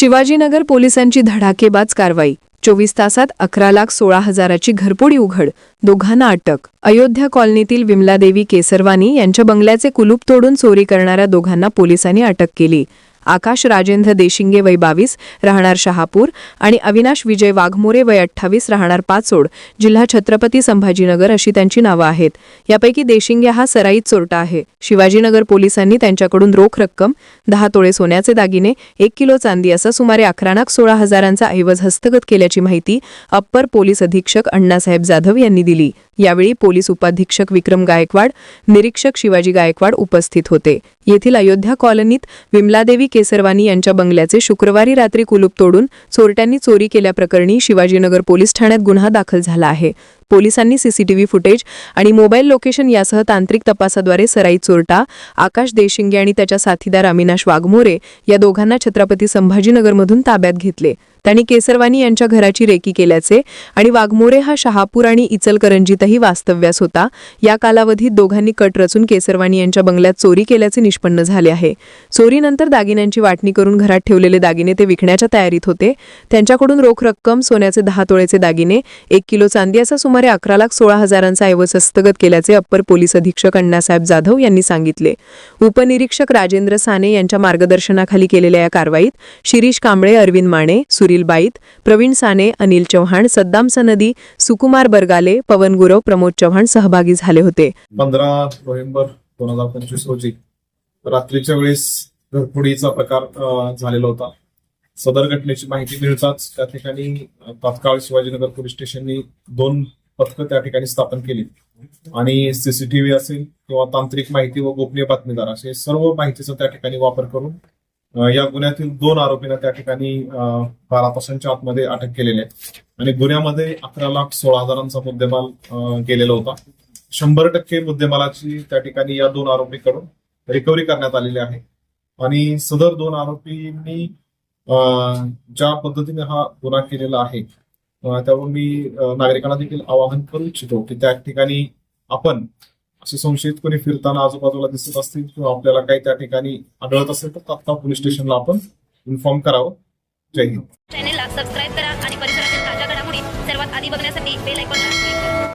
शिवाजीनगर पोलिसांची धडाकेबाज कारवाई. चोवीस तासात अकरा लाख सोळा हजाराची घरपोडी उघड. दोघांना अटक. अयोध्या कॉलनीतील विमलादेवी केसरवानी यांच्या बंगल्याचे कुलूप तोडून चोरी करणाऱ्या दोघांना पोलिसांनी अटक केली. आकाश राजेंद्र देशिंगे वय बावीस राहणार शहापूर आणि अविनाश विजय वाघमोरे वय अठ्ठावीस राहणार पाचोड जिल्हा छत्रपती संभाजीनगर अशी त्यांची नावं आहेत. यापैकी देशिंगे हा सराईत चोरटा आहे. शिवाजीनगर पोलिसांनी त्यांच्याकडून रोख रक्कम दहा तोळे सोन्याचे दागिने एक किलो चांदी असा सुमारे अकरा लाख सोळा हजारांचा ऐवज हस्तगत केल्याची माहिती अप्पर पोलीस अधीक्षक अण्णासाहेब जाधव यांनी दिली. यावेळी पोलीस उपाधीक्षक विक्रम गायकवाड निरीक्षक शिवाजी गायकवाड उपस्थित होते. येथील अयोध्या कॉलनीत विमलादेवी केसरवानी यांच्या बंगल्याचे शुक्रवारी रात्री कुलूप तोडून चोरट्यांनी चोरी केल्याप्रकरणी शिवाजीनगर पोलीस ठाण्यात गुन्हा दाखल झाला आहे. पोलिसांनी सीसीटीव्ही फुटेज आणि मोबाईल लोकेशन यासह तांत्रिक तपासाद्वारे सराई चोरटा आकाश देशिंगे आणि त्याच्या साथीदार अविनाश वाघमोरे या दोघांना छत्रपती संभाजीनगरमधून ताब्यात घेतले. त्यांनी केसरवानी यांच्या घराची रेकी केल्याचे आणि वाघमोरे हा शहापूर आणि इचलकरंजीतही वास्तव्यास होता. या कालावधीत दोघांनी कट रचून केसरवानी यांच्या बंगल्यात चोरी केल्याचे निष्पन्न झाले आहे. चोरीनंतर दागिन्यांची वाटणी करून घरात ठेवलेले दागिने ते विकण्याच्या तयारीत होते. त्यांच्याकडून रोख रक्कम सोन्याचे दहा तोळेचे दागिने एक किलो चांदी असा सुमारे सुमारे अकरा लाख सोळा हजारांचा ऐवज हस्तगत केल्याचे अप्पर पोलीस अधीक्षक अण्णासाहेब जाधव यांनी सांगितले. उपनिरीक्षक राजेंद्र साने यांच्या मार्गदर्शनाखाली केलेल्या या कारवाईत शिरीष कांबळे अरविंद माने सुनील बाईत प्रवीण साने अनिल चव्हाण सद्दाम सनदी सुकुमार बरगाले पवन गुरव प्रमोद चव्हाण सहभागी झाले होते. पंधरा नोव्हेंबर दोन हजार पंचवीस रोजी रात्रीच्या वेळेस घरफोडीचा प्रकार झालेला होता. सदर घटनेची माहिती मिळताच त्या ठिकाणी तात्काळ शिवाजीनगर पोलीस स्टेशननी दोन पथकं त्या ठिकाणी स्थापन केली. आणि सीसीटीव्ही असेल किंवा तांत्रिक माहिती व गोपनीय बातमीदार असे सर्व माहितीचा त्या ठिकाणी वापर करून या गुन्ह्यातील दोन आरोपींना त्या ठिकाणी बारा तासांच्या आतमध्ये अटक केलेली आहे. आणि गुन्ह्यामध्ये अकरा लाख सोळा हजारांचा मुद्देमाल गेलेला होता. शंभर टक्के मुद्देमालाची त्या ठिकाणी या दोन आरोपीकडून रिकव्हरी करण्यात आलेली आहे. आणि सदर दोन आरोपींनी ज्या पद्धतीने हा गुन्हा केलेला आहे अं, त्यावरून मी नागरिकांना देखील आवाहन करू इच्छितो की त्या ठिकाणी आपण असे संशयित कोणी फिरताना आजूबाजूला दिसत असतील किंवा आपल्याला काही त्या ठिकाणी आढळत असेल तर तात्काळ पोलीस स्टेशनला आपण इन्फॉर्म करावं. जय हिंद. चॅनेलला सबस्क्राईब करा आणि परिसरातील ताज्या घडामोडी सर्वात आधी बघण्यासाठी बेल आयकॉनला